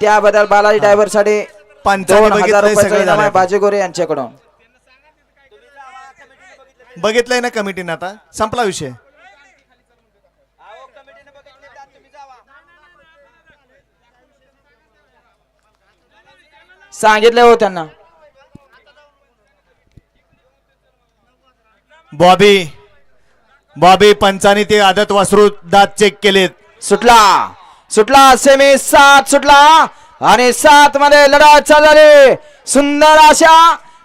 त्याबद्दल बालाजी ड्रायव्हरसाठी पंचाने दोन हजार बघितलंय रुपयाचं सगळं इनाम आहे झालं. बाजी गोरे यांच्याकडून. बघितलंय ना कमिटीनं आता? संपला विषय. सांगितलं हो त्यांना. बॉबी बॉबी पंचाने ते आदत वासरू दात चेक केलेत. सुटला. सुटला सेमी सात सुटला. आणि सात मध्ये लढत चालली सुंदर अशा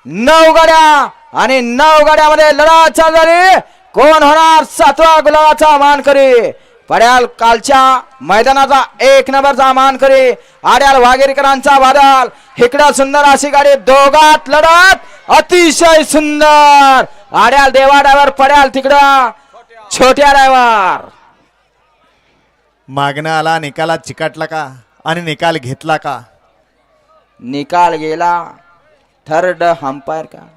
नऊ गाड्या. आणि नऊ गाड्यामध्ये लढत चालली कोण होणार सातवा गुलाबाचा मानकरी? पड्याल कालच्या मैदानाचा एक नंबरचा मानकरी. आड्याल वागेरकरांचा बादल इकडं सुंदर अशी गाडी दोघात लढत. अतिशय सुंदर. आड्याल देवा ड्रायव्हर पड्याल तिकडं. छोट्या ड्रायव्हर मागणं आला निकालात चिकाटला का? आणि निकाल घेतला का? निकाल गेला थर्ड अंपायर का?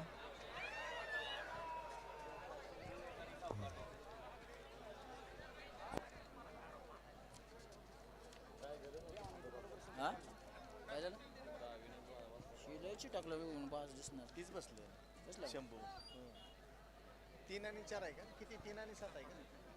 तीन आणि चार आहे का? किती? तीन आणि सात आहे का?